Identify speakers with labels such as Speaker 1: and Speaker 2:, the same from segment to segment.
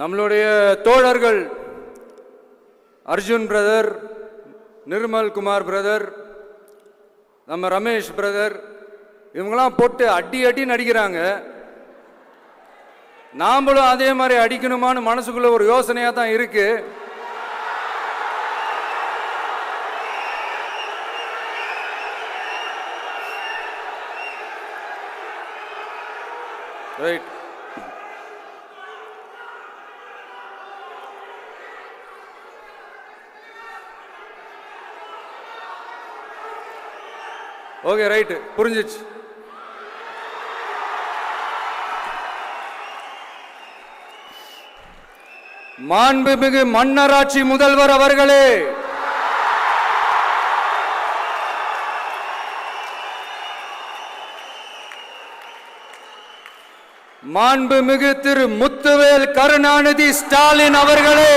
Speaker 1: நம்மளுடைய தோழர்கள் Arjun brother Nirmal Kumar brother நம்ம ரமேஷ் பிரதர் இவங்கெல்லாம் போட்டு அடி அடி நடிக்கிறாங்க. நாமளும் அதே மாதிரி அடிக்கணுமான்னு மனசுக்குள்ள ஒரு யோசனையாக தான் இருக்கு. ரைட் ஓகே ரைட்டு புரிஞ்சிச்சு. மாண்புமிகு மன்னராட்சி முதல்வர் அவர்களே. மாண்புமிகு திரு முத்துவேல் கருணாநிதி ஸ்டாலின் அவர்களே.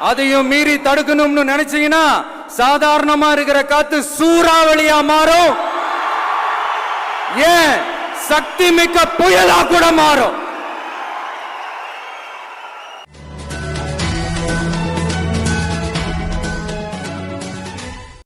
Speaker 1: அதையும் மீறி தடுக்கணும்னு நினைச்சீங்கன்னா சாதாரணமா இருக்கிற காத்து சூறாவளியா மாறும். ஏன்? சக்தி மிக்க புயலா கூட மாறும்.